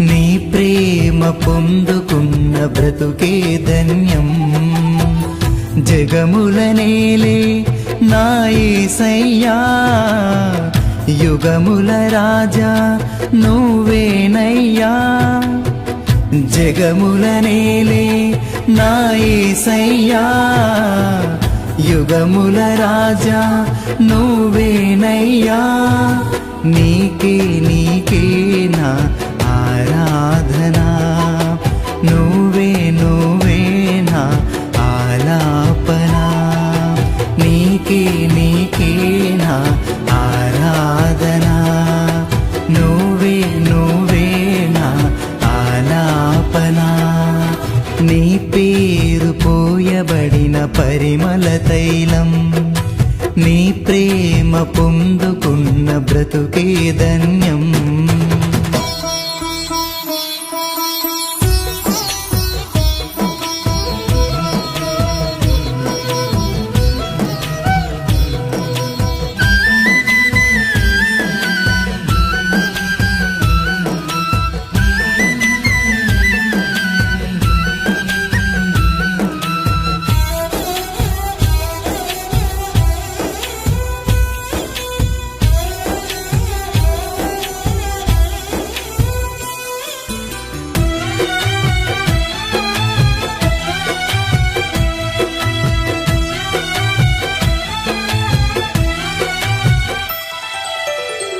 నీ ప్రేమ పొందుకున్న బ్రతుకే ధన్యం. జగముల నేలే నా యుగముల రాజా నువ్వేనయ్యా. జగముల నేలే నా యుగముల రాజా నువ్వేనయ్యా. నీకే నీకే నా ఆరాధనా నువ్వే నువ్వే నా ఆలాపనా? నీకే నీకే నా ఆరాధనా? నువ్వే నువ్వే నా ఆలాపనా? నీ పేరు పోయబడిన పరిమళ తైలం నీ ప్రేమ పొందుకున్న బ్రతుకే ధన్యం.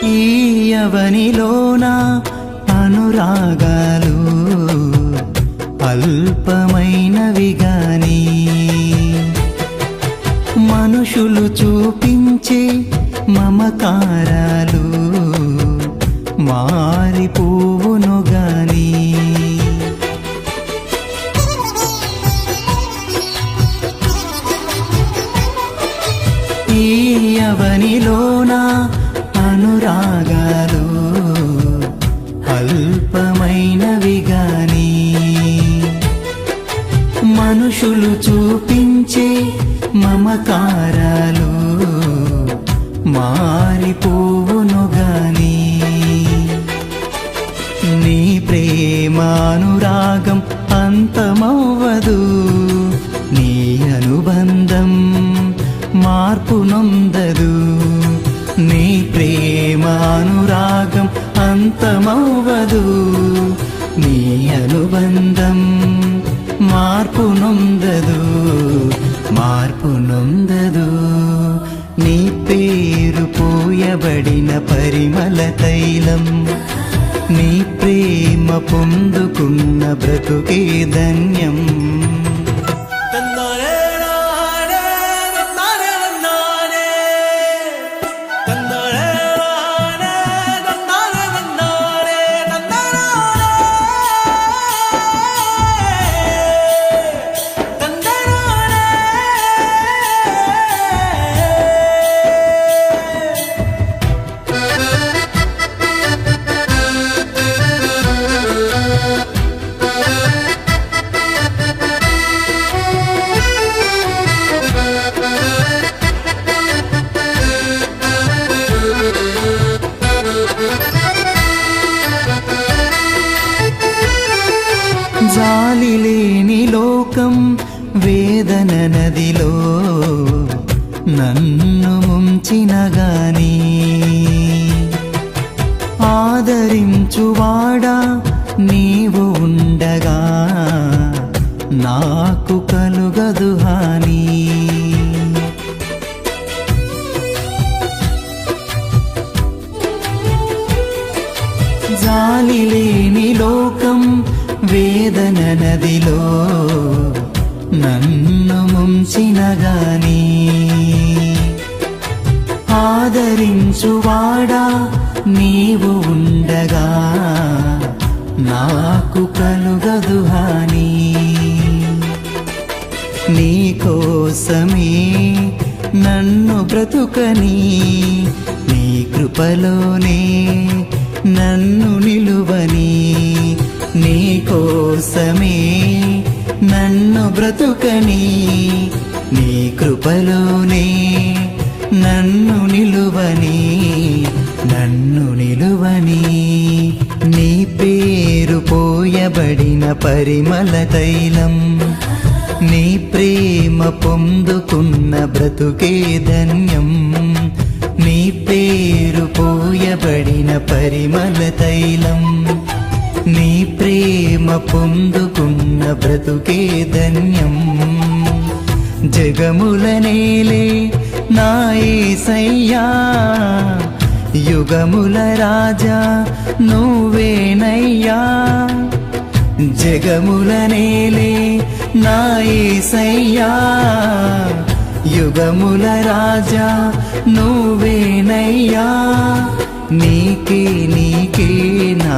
ఈ అవనిలోన అనురాగాలు అల్పమైనవి గాని. మనుషులు చూపించే మమకారాలు మారిపోవును గాని. ఈ అనురాగాలు అల్పమైనవిగాని మనుషులు చూపించే మమకారాలు మారిపోవును గాని నీ ప్రేమాను కాదు నీ అనుబంధం మార్పు నొందదు మార్పు నొందదు. నీ పేరు పోయబడిన పరిమళ తైలం నీ ప్రేమ పొందుకున్న బ్రతుకే ధన్యం. నన్ను ముంచిన గాని ఆదరించువాడా? నిన్ను ముంచిన గాని ఆదరించువాడా నీవు ఉండగా నాకు కలుగదు హాని. నీ కోసమే నన్ను బ్రతుకని నీ కృపలోనే నన్ను నిలువని. నీ కోసమే నన్ను బ్రతుకని నీ కృపలోనే నన్ను నిలువని నన్ను నిలువని నీ పేరు పోయబడిన పరిమళ తైలం నీ ప్రేమ పొందుకున్న బ్రతుకే ధన్యం నీ పేరు పోయబడిన పరిమళ తైలం నీ ప్రేమ ప్రేమ పొందుకున్న బ్రతుకే ధన్యం. జగముల నేలే నా యుగముల రాజా నువ్వేనయ్యా జగముల నేలే నా యుగముల రాజా నువ్వేనయ్యా నీకే నీకే నా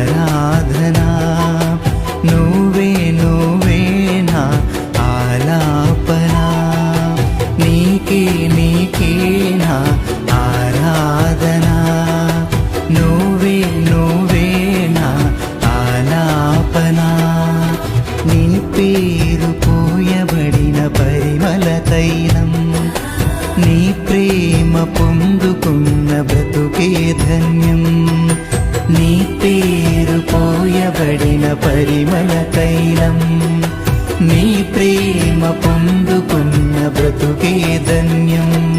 ఆరాధనా నువ్వే నువ్వే నా ఆలాపనా నీకే నీకే నా ఆరాధనా నువ్వే నువ్వే నా ఆలాపనా నీ పేరు పోయబడిన పరిమళ తైలం నీ ప్రేమ పొందుకున్న బ్రతుకే ధన్యం పరిమళ తైలం. నీ ప్రేమ పొందుకున్న బ్రతుకే ధన్యం.